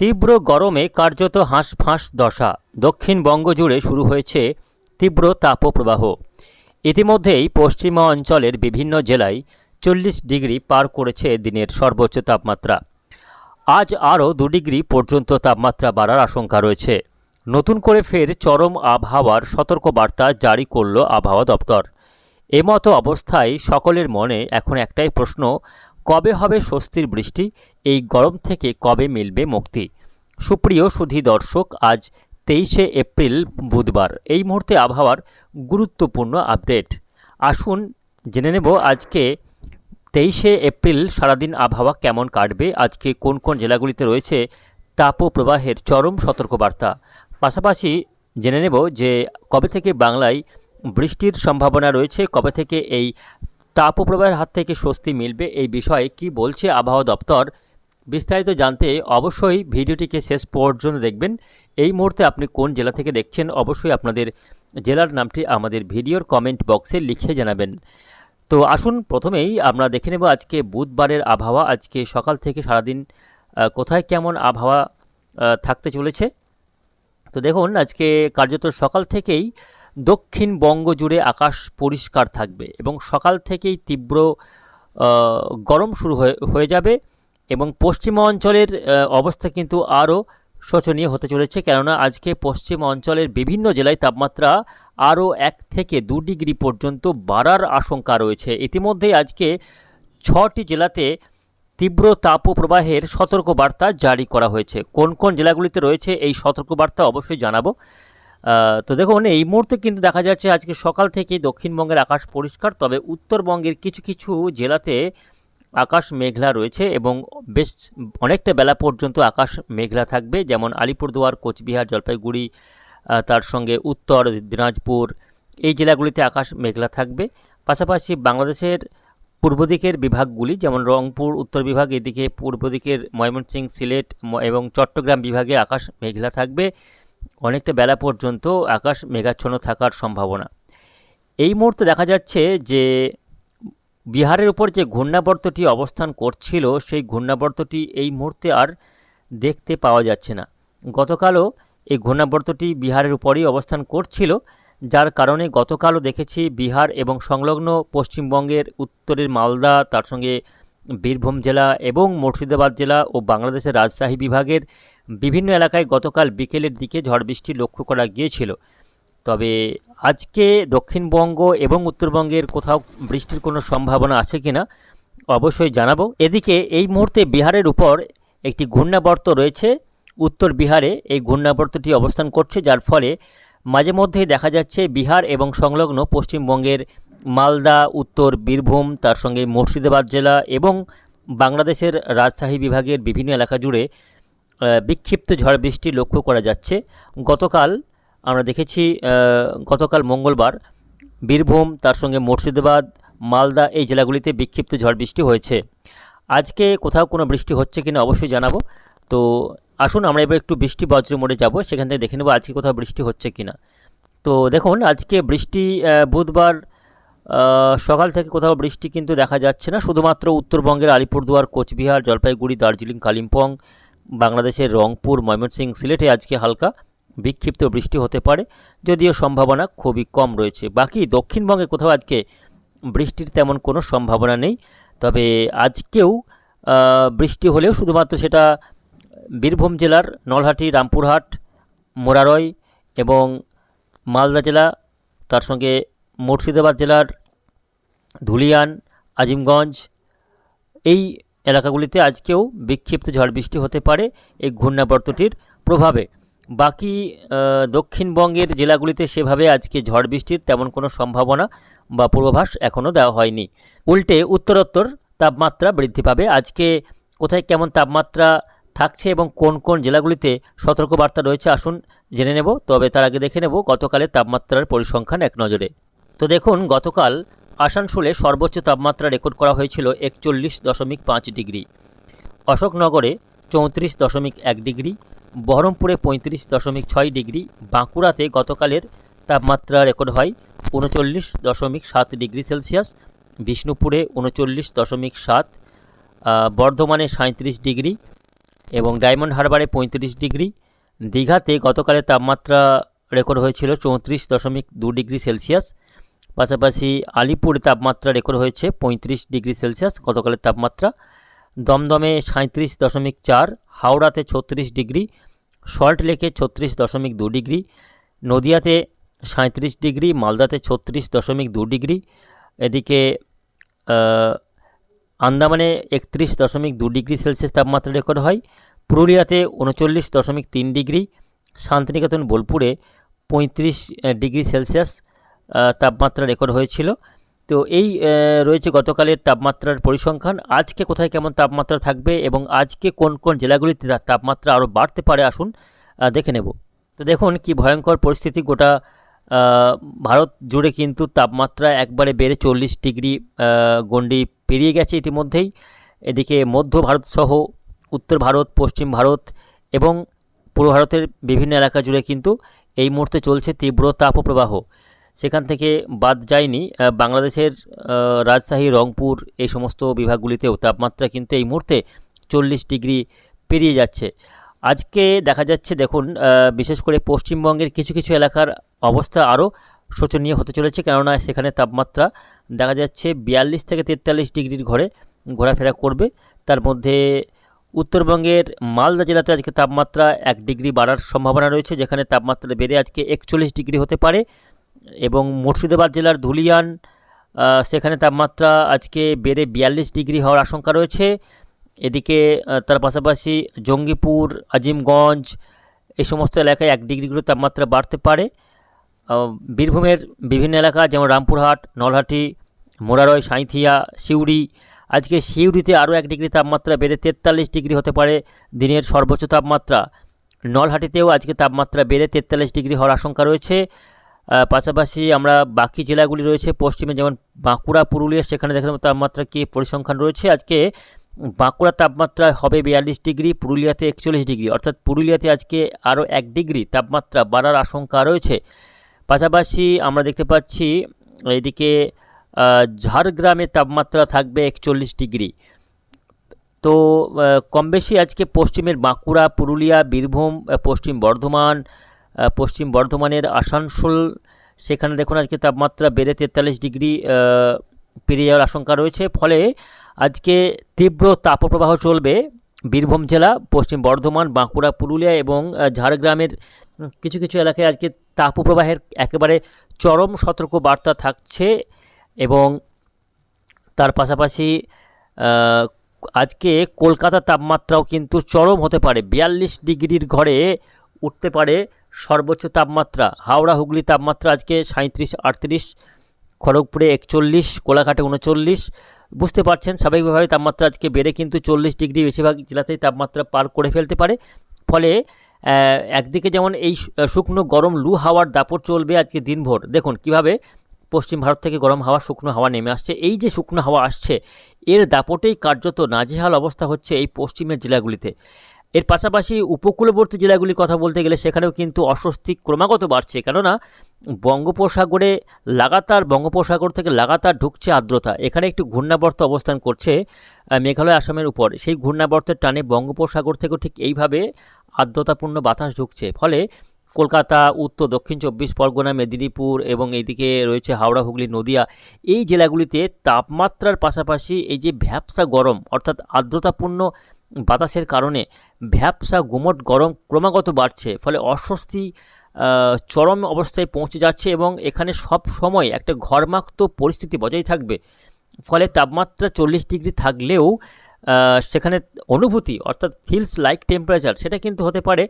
তীব্র গরমে কার্যত হাঁসফাঁস দশা। দক্ষিণবঙ্গ জুড়ে শুরু হয়েছে তীব্র তাপপ্রবাহ। ইতিমধ্যেই পশ্চিমা অঞ্চলের বিভিন্ন জেলায় চল্লিশ ডিগ্রি পার করেছে দিনের সর্বোচ্চ তাপমাত্রা। আজ আরও দু ডিগ্রি পর্যন্ত তাপমাত্রা বাড়ার আশঙ্কা রয়েছে। নতুন করে ফের চরম আবহাওয়ার সতর্কবার্তা জারি করল আবহাওয়া দপ্তর। এমতো অবস্থায় সকলের মনে এখন একটাই প্রশ্ন কবে হবে স্বস্তির বৃষ্টি? এই গরম থেকে কবে মিলবে মুক্তি? সুপ্রিয় সুধী দর্শক, আজ তেইশে এপ্রিল বুধবার। এই মুহূর্তে আবহাওয়ার গুরুত্বপূর্ণ আপডেট। আসুন জেনে নেব আজকে তেইশে এপ্রিল সারাদিন আবহাওয়া কেমন কাটবে? আজকে কোন কোন জেলাগুলিতে রয়েছে তাপপ্রবাহের চরম সতর্কবার্তা? পাশাপাশি জেনে নেব যে কবে থেকে বাংলায় বৃষ্টির সম্ভাবনা রয়েছে, কবে থেকে এই তাপপ্রবাহের হাত থেকে স্বস্তি মিলবে এই বিষয়ে কি বলছে আবহাওয়া দপ্তর? বিস্তারিত জানতে অবশ্যই ভিডিওটিকে শেষ পর্যন্ত দেখবেন। এই মুহূর্তে আপনি কোন জেলা থেকে দেখছেন অবশ্যই আপনাদের জেলার নামটি আমাদের ভিডিওর কমেন্ট বক্সে লিখে জানাবেন। তো আসুন প্রথমেই আমরা দেখে নেব আজকে বুধবারের আবহাওয়া। আজকে সকাল থেকে সারাদিন কোথায় কেমন আবহাওয়া থাকতে চলেছে? তো দেখুন, আজকে কার্যত সকাল থেকেই দক্ষিণবঙ্গ জুড়ে আকাশ পরিষ্কার থাকবে এবং সকাল থেকেই তীব্র গরম শুরু হয়ে যাবে এবং পশ্চিমা অঞ্চলের অবস্থা কিন্তু আরও শোচনীয় হতে চলেছে। কেননা আজকে পশ্চিম অঞ্চলের বিভিন্ন জেলায় তাপমাত্রা আরও এক থেকে দু ডিগ্রি পর্যন্ত বাড়ার আশঙ্কা রয়েছে। ইতিমধ্যেই আজকে ছটি জেলাতে তীব্র তাপপ্রবাহের সতর্কবার্তা জারি করা হয়েছে। কোন কোন জেলাগুলিতে রয়েছে এই সতর্কবার্তা অবশ্যই জানাব। তো দেখুন, এই মুহূর্তে কিন্তু দেখা যাচ্ছে আজকে সকাল থেকে দক্ষিণবঙ্গের আকাশ পরিষ্কার, তবে উত্তরবঙ্গের কিছু কিছু জেলাতে আকাশ মেঘলা রয়েছে এবং বেশ অনেকটা বেলা পর্যন্ত আকাশ মেঘলা থাকবে। যেমন আলিপুরদুয়ার, কোচবিহার, জলপাইগুড়ি তার সঙ্গে উত্তর দিনাজপুর, এই জেলাগুলিতে আকাশ মেঘলা থাকবে। পাশাপাশি বাংলাদেশের পূর্ব দিকের বিভাগগুলি, যেমন রংপুর, উত্তর বিভাগ, এদিকে পূর্ব দিকের ময়মনসিংহ, সিলেট এবং চট্টগ্রাম বিভাগে আকাশ মেঘলা থাকবে। অনেকটা বেলা পর্যন্ত আকাশ মেঘাচ্ছন্ন থাকার সম্ভাবনা। এই মুহূর্তে দেখা যাচ্ছে যে, বিহারের উপর যে ঘূর্ণাবর্তটি অবস্থান করছিল, সেই ঘূর্ণাবর্তটি এই মুহূর্তে আর দেখতে পাওয়া যাচ্ছে না। গতকালও এই ঘূর্ণাবর্তটি বিহারের উপরেই অবস্থান করছিল, যার কারণে গতকালও দেখেছি বিহার এবং সংলগ্ন পশ্চিমবঙ্গের উত্তরের মালদা, তার সঙ্গে বীরভূম জেলা এবং মুর্শিদাবাদ জেলা ও বাংলাদেশের রাজশাহী বিভাগের বিভিন্ন এলাকায় গতকাল বিকেলের দিকে ঝড় বৃষ্টি লক্ষ্য করা গিয়েছিল। তবে আজকে দক্ষিণবঙ্গ এবং উত্তরবঙ্গের কোথাও বৃষ্টির কোনো সম্ভাবনা আছে কিনা, অবশ্যই জানাব। এদিকে এই মুহূর্তে বিহারের উপর একটি ঘূর্ণাবর্ত রয়েছে। উত্তর বিহারে এই ঘূর্ণাবর্তটি অবস্থান করছে, যার ফলে মাঝে মধ্যেই দেখা যাচ্ছে বিহার এবং সংলগ্ন পশ্চিমবঙ্গের মালদা, উত্তর, বীরভূম, তার সঙ্গে মুর্শিদাবাদ জেলা এবং বাংলাদেশের রাজশাহী বিভাগের বিভিন্ন এলাকা জুড়ে বিক্ষিপ্ত ঝড় বৃষ্টি লক্ষ্য করা যাচ্ছে। গতকাল আমরা দেখেছি গতকাল মঙ্গলবার বীরভূম, তার সঙ্গে মুর্শিদাবাদ, মালদা এই জেলাগুলিতে বিক্ষিপ্ত ঝড় বৃষ্টি হয়েছে। আজকে কোথাও কোনো বৃষ্টি হচ্ছে কিনা অবশ্যই জানাব। তো আসুন আমরা এবার একটু বৃষ্টি বজ্র মোড়ে যাব, সেখান থেকে দেখে নেব আজকে কোথাও বৃষ্টি হচ্ছে কিনা। তো দেখুন, আজকে বৃষ্টি বুধবার সকাল থেকে কোথাও বৃষ্টি কিন্তু দেখা যাচ্ছে না। শুধুমাত্র উত্তরবঙ্গের আলিপুরদুয়ার, কোচবিহার, জলপাইগুড়ি, দার্জিলিং, কালিম্পং, বাংলাদেশের রংপুর, ময়মনসিংহ, সিলেটে আজকে হালকা বিক্ষিপ্ত বৃষ্টি হতে পারে, যদিও সম্ভাবনা খুবই কম রয়েছে। বাকি দক্ষিণবঙ্গে কোথাও আজকে বৃষ্টির তেমন কোনো সম্ভাবনা নেই, তবে আজকেও বৃষ্টি হলেও শুধুমাত্র সেটা বীরভূম জেলার নলহাটি, রামপুরহাট মোরারই এবং মালদা জেলা, তার সঙ্গে মুর্শিদাবাদ জেলার ধুলিয়ান, আজিমগঞ্জ, এই এলাকাগুলিতে আজকেও বিক্ষিপ্ত ঝড় বৃষ্টি হতে পারে এই ঘূর্ণাবর্তটির প্রভাবে। বাকি দক্ষিণবঙ্গের জেলাগুলিতে সেভাবে আজকে ঝড় বৃষ্টির তেমন কোনো সম্ভাবনা বা পূর্বাভাস এখনও দেওয়া হয়নি। উল্টে উত্তরোত্তর তাপমাত্রা বৃদ্ধি পাবে। আজকে কোথায় কেমন তাপমাত্রা থাকছে এবং কোন কোন জেলাগুলিতে সতর্কবার্তা রয়েছে আসুন জেনে নেব, তবে তার আগে দেখে নেব গতকালের তাপমাত্রার পরিসংখ্যান এক নজরে। তো দেখুন, গতকাল আসানসোলে সর্বোচ্চ তাপমাত্রা রেকর্ড করা হয়েছিল একচল্লিশ দশমিক পাঁচ ডিগ্রি। অশোকনগরে চৌত্রিশ দশমিক এক ডিগ্রি, বহরমপুরে পঁয়ত্রিশ দশমিক ছয় ডিগ্রি, বাঁকুড়াতে গতকালের তাপমাত্রা রেকর্ড হয় উনচল্লিশ দশমিক সাত ডিগ্রি সেলসিয়াস, বিষ্ণুপুরে উনচল্লিশ দশমিক সাত বর্ধমানে সাঁত্রিশ ডিগ্রি এবং ডায়মন্ড হারবারে পঁয়ত্রিশ ডিগ্রি। দীঘাতে গতকালের তাপমাত্রা রেকর্ড হয়েছিল চৌত্রিশ দশমিক দু ডিগ্রি সেলসিয়াস পাশাপাশি আলিপুরে তাপমাত্রা রেকর্ড হয়েছে পঁয়ত্রিশ ডিগ্রি সেলসিয়াস, গতকালের তাপমাত্রা দমদমে সাঁত্রিশ দশমিক চার, হাওড়াতে ছত্রিশ ডিগ্রি, সল্ট লেকে ছত্রিশ দশমিক দু ডিগ্রি, নদিয়াতে সাঁত্রিশ ডিগ্রি, মালদাতে ছত্রিশ দশমিক দু ডিগ্রি, এদিকে আন্দামানে একত্রিশ দশমিক দু ডিগ্রি সেলসিয়াস তাপমাত্রা রেকর্ড হয়, পুরুলিয়াতে উনচল্লিশ দশমিক তিন ডিগ্রি, শান্তিনিকেতন বোলপুরে পঁয়ত্রিশ ডিগ্রি সেলসিয়াস তাপমাত্রা রেকর্ড হয়েছিল। তো এই রয়েছে গতকালের তাপমাত্রার পরিসংখ্যান। আজকে কোথায় কেমন তাপমাত্রা থাকবে এবং আজকে কোন কোন জেলাগুলিতে তাপমাত্রা আরও বাড়তে পারে আসুন দেখে নেব। তো দেখুন কি ভয়ঙ্কর পরিস্থিতি, গোটা ভারত জুড়ে কিন্তু তাপমাত্রা একবারে বেড়ে চল্লিশ ডিগ্রি গণ্ডি পেরিয়ে গেছে ইতিমধ্যেই। এদিকে মধ্য ভারত সহ উত্তর ভারত, পশ্চিম ভারত এবং পূর্ব ভারতের বিভিন্ন এলাকা জুড়ে কিন্তু এই মুহূর্তে চলছে তীব্র তাপপ্রবাহ। সেখান থেকে বাদ যায়নি। বাংলাদেশের রাজশাহী, রংপুর এই সমস্ত বিভাগগুলিতেও তাপমাত্রা কিন্তু এই মুহূর্তে চল্লিশ ডিগ্রি পেরিয়ে যাচ্ছে। আজকে দেখা যাচ্ছে, দেখুন বিশেষ করে পশ্চিমবঙ্গের কিছু কিছু এলাকার অবস্থা আরও শোচনীয় হতে চলেছে। কেননা, সেখানে তাপমাত্রা দেখা যাচ্ছে বিয়াল্লিশ থেকে তেতাল্লিশ ডিগ্রির ঘরে ঘোরাফেরা করবে। তার মধ্যে উত্তরবঙ্গের মালদা জেলাতে আজকে তাপমাত্রা এক ডিগ্রি বাড়ার সম্ভাবনা রয়েছে, যেখানে তাপমাত্রা বেড়ে আজকে একচল্লিশ ডিগ্রি হতে পারে। এবং মুর্শিদাবাদ জেলার ধুলিয়ান সেখানে তাপমাত্রা আজকে বেড়ে বিয়াল্লিশ ডিগ্রি হওয়ার আশঙ্কা রয়েছে। এদিকে তার পাশাপাশি জঙ্গিপুর, আজিমগঞ্জ এই সমস্ত এলাকায় এক ডিগ্রি করে তাপমাত্রা বাড়তে পারে। বীরভূমের বিভিন্ন এলাকা যেমন রামপুরহাট, নলহাটি, মোরারয়, সাঁইথিয়া, সিউড়ি, আজকে সিউড়িতে আরও এক ডিগ্রি তাপমাত্রা বেড়ে তেতাল্লিশ ডিগ্রি হতে পারে দিনের সর্বোচ্চ তাপমাত্রা। নলহাটিতেও আজকে তাপমাত্রা বেড়ে তেতাল্লিশ ডিগ্রি হওয়ার আশঙ্কা রয়েছে। পাশাপাশি আমরা বাকি জেলাগুলি রয়েছে, পশ্চিমে যেমন বাঁকুড়া, পুরুলিয়া, সেখানে দেখলাম তাপমাত্রা কি পরিসংখ্যান রয়েছে। আজকে বাঁকুড়ার তাপমাত্রা হবে বিয়াল্লিশ ডিগ্রি, পুরুলিয়াতে একচল্লিশ ডিগ্রি। অর্থাৎ পুরুলিয়াতে আজকে আরও এক ডিগ্রি তাপমাত্রা বাড়ার আশঙ্কা রয়েছে। পাশাপাশি আমরা দেখতে পাচ্ছি এদিকে ঝাড়গ্রামে তাপমাত্রা থাকবে একচল্লিশ ডিগ্রি। তো কম বেশি আজকে পশ্চিমের বাঁকুড়া, পুরুলিয়া, বীরভূম পশ্চিম বর্ধমান পশ্চিম বর্ধমানের আসানসোল। সেখানে দেখুন আজকে তাপমাত্রা বেড়ে তেতাল্লিশ ডিগ্রি পেরিয়ে যাওয়ার আশঙ্কা রয়েছে। ফলে আজকে তীব্র তাপপ্রবাহ চলবে বীরভূম জেলা, পশ্চিম বর্ধমান, বাঁকুড়া, পুরুলিয়া এবং ঝাড়গ্রামের কিছু কিছু এলাকায় আজকে তাপপ্রবাহের একেবারে চরম সতর্ক বার্তা থাকছে এবং তার পাশাপাশি আজকে কলকাতার তাপমাত্রাও কিন্তু চরম হতে পারে। বিয়াল্লিশ ডিগ্রির ঘরে উঠতে পারে সর্বোচ্চ তাপমাত্রা, হাওড়া হুগলি তাপমাত্রা আজকে সাঁত্রিশ আটত্রিশ, খড়গপুরে একচল্লিশ, কোলাঘাটে উনচল্লিশ। বুঝতে পারছেন, স্বাভাবিকভাবে তাপমাত্রা আজকে বেড়ে কিন্তু চল্লিশ ডিগ্রি বেশিরভাগ জেলাতেই তাপমাত্রা পার করে ফেলতে পারে। ফলে একদিকে যেমন এই শুকনো গরম লু হাওয়ার দাপট চলবে আজকে দিনভর। দেখুন, কীভাবে পশ্চিম ভারত থেকে গরম হাওয়া, শুকনো হাওয়া নেমে আসছে। এই যে শুকনো হাওয়া আসছে, এর দাপটেই কার্যত নাজেহাল অবস্থা হচ্ছে এই পশ্চিমের জেলাগুলিতে। এর পাশাপাশি উপকূলবর্তী জেলাগুলির কথা বলতে গেলে সেখানেও কিন্তু অস্বস্তি ক্রমাগত বাড়ছে। কেননা, বঙ্গোপসাগরে লাগাতার, বঙ্গোপসাগর থেকে লাগাতার ঢুকছে আর্দ্রতা। এখানে একটি ঘূর্ণাবর্ত অবস্থান করছে মেঘালয় আসামের উপর। সেই ঘূর্ণাবর্তের টানে বঙ্গোপসাগর থেকেও ঠিক এইভাবে আর্দ্রতাপূর্ণ বাতাস ঢুকছে। ফলে কলকাতা, উত্তর, দক্ষিণ চব্বিশ পরগনা, মেদিনীপুর এবং এইদিকে রয়েছে হাওড়া, হুগলি, নদিয়া এই জেলাগুলিতে তাপমাত্রার পাশাপাশি এই যে ভ্যাপসা গরম, অর্থাৎ আর্দ্রতাপূর্ণ বাতাসের কারণে ভ্যাপসা গুমট গরম ক্রমাগত বাড়ছে, ফলে অস্বস্তি চরম অবস্থায় পৌঁছে যাচ্ছে এবং এখানে সব সময় একটা ঘরমাক্ত পরিস্থিতি বজায় থাকবে। ফলে তাপমাত্রা চল্লিশ ডিগ্রি থাকলেও সেখানে অনুভূতি, অর্থাৎ ফিলস লাইক টেম্পারেচার সেটা কিন্তু হতে পারে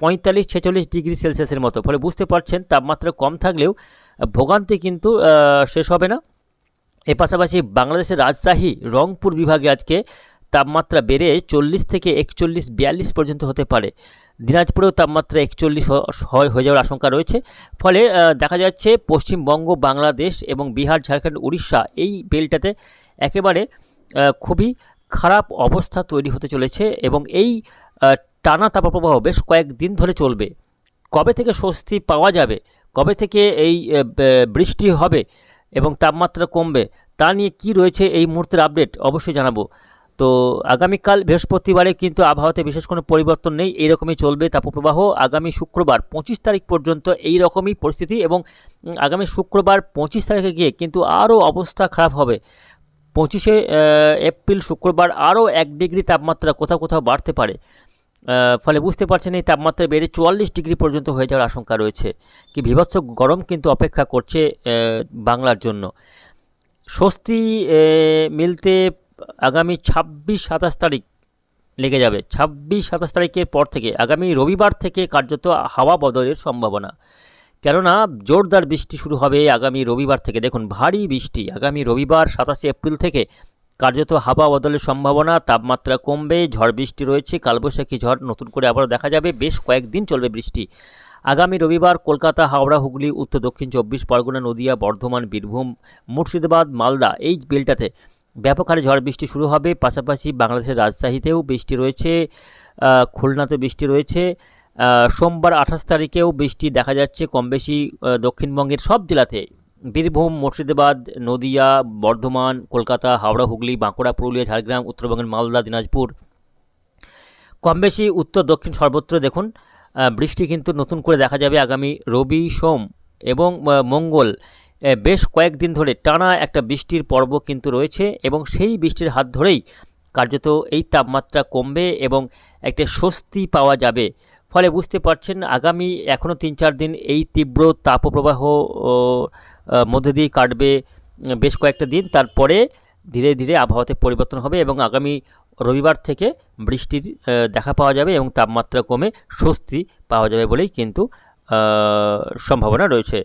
পঁয়তাল্লিশ ছেচল্লিশ ডিগ্রি সেলসিয়াসের মতো। ফলে বুঝতে পারছেন, তাপমাত্রা কম থাকলেও ভোগান্তি কিন্তু শেষ হবে না। এর পাশাপাশি বাংলাদেশের রাজশাহী, রংপুর বিভাগে আজকে তাপমাত্রা বেড়ে চল্লিশ থেকে একচল্লিশ বিয়াল্লিশ পর্যন্ত হতে পারে। দিনাজপুরেও তাপমাত্রা একচল্লিশ হয়ে যাওয়ার আশঙ্কা রয়েছে। ফলে দেখা যাচ্ছে পশ্চিমবঙ্গ, বাংলাদেশ এবং বিহার, ঝাড়খণ্ড, উড়িষ্যা এই বেলটাতে একেবারে খুবই খারাপ অবস্থা তৈরি হতে চলেছে এবং এই টানা তাপপ্রবাহ বেশ কয়েকদিন ধরে চলবে। কবে থেকে স্বস্তি পাওয়া যাবে? কবে থেকে এই বৃষ্টি হবে এবং তাপমাত্রা কমবে? তা নিয়ে কি রয়েছে এই মুহূর্তের আপডেট? অবশ্যই জানাব। তো আগামীকাল বৃহস্পতিবারে কিন্তু আবহাওয়াতে বিশেষ কোনো পরিবর্তন নেই, এইরকমই চলবে তাপপ্রবাহ। আগামী শুক্রবার পঁচিশ তারিখ পর্যন্ত এই রকমই পরিস্থিতি এবং আগামী শুক্রবার পঁচিশ তারিখে গিয়ে কিন্তু আরও অবস্থা খারাপ হবে। পঁচিশে এপ্রিল শুক্রবার আরও এক ডিগ্রি তাপমাত্রা কোথাও কোথাও বাড়তে পারে। ফলে বুঝতে পারছেন এই তাপমাত্রা বেড়ে চুয়াল্লিশ ডিগ্রি পর্যন্ত হয়ে যাওয়ার আশঙ্কা রয়েছে। কি বিভৎস গরম কিন্তু অপেক্ষা করছে বাংলার জন্য। স্বস্তি মিলতে আগামী ছাব্বিশ সাতাশ তারিখ লেগে যাবে। ছাব্বিশ সাতাশ তারিখের পর থেকে, আগামী রবিবার থেকে কার্যত হাওয়া বদলের সম্ভাবনা। কেননা, জোরদার বৃষ্টি শুরু হবে আগামী রবিবার থেকে। দেখুন, ভারী বৃষ্টি। আগামী রবিবার সাতাশে এপ্রিল থেকে কার্যত হাওয়া বদলের সম্ভাবনা, তাপমাত্রা কমবে, ঝড় বৃষ্টি রয়েছে, কালবৈশাখী ঝড় নতুন করে আবারও দেখা যাবে, বেশ কয়েকদিন চলবে বৃষ্টি। আগামী রবিবার কলকাতা, হাওড়া, হুগলি, উত্তর দক্ষিণ চব্বিশ পরগনা, নদিয়া, বর্ধমান, বীরভূম, মুর্শিদাবাদ, মালদা এই বিলটাতে ব্যাপক হারে ঝড় বৃষ্টি শুরু হবে। পাশাপাশি বাংলাদেশের রাজশাহীতেও বৃষ্টি রয়েছে খুলনাতে বৃষ্টি রয়েছে। সোমবার আঠাশ তারিখেও বৃষ্টি দেখা যাচ্ছে কম বেশি দক্ষিণবঙ্গের সব জেলাতে। বীরভূম, মুর্শিদাবাদ, নদিয়া, বর্ধমান, কলকাতা, হাওড়া, হুগলি, বাঁকুড়া, পুরুলিয়া, ঝাড়গ্রাম, উত্তরবঙ্গের মালদা, দিনাজপুর। কম বেশি উত্তর, দক্ষিণ সর্বত্র দেখুন বৃষ্টি কিন্তু নতুন করে দেখা যাবে আগামী রবি, সোম এবং মঙ্গল। বেশ কয়েকদিন ধরে টানা একটা বৃষ্টির পর্ব কিন্তু রয়েছে এবং সেই বৃষ্টির হাত ধরেই কার্যত এই তাপমাত্রা কমবে এবং একটা স্বস্তি পাওয়া যাবে। ফলে বুঝতে পারছেন, আগামী এখনও তিন চার দিন এই তীব্র তাপপ্রবাহ মধ্যে দিয়ে কাটবে বেশ কয়েকটা দিন। তারপরে ধীরে ধীরে আবহাওয়াতে পরিবর্তন হবে এবং আগামী রবিবার থেকে বৃষ্টির দেখা পাওয়া যাবে এবং তাপমাত্রা কমে স্বস্তি পাওয়া যাবে বলেই কিন্তু সম্ভাবনা রয়েছে।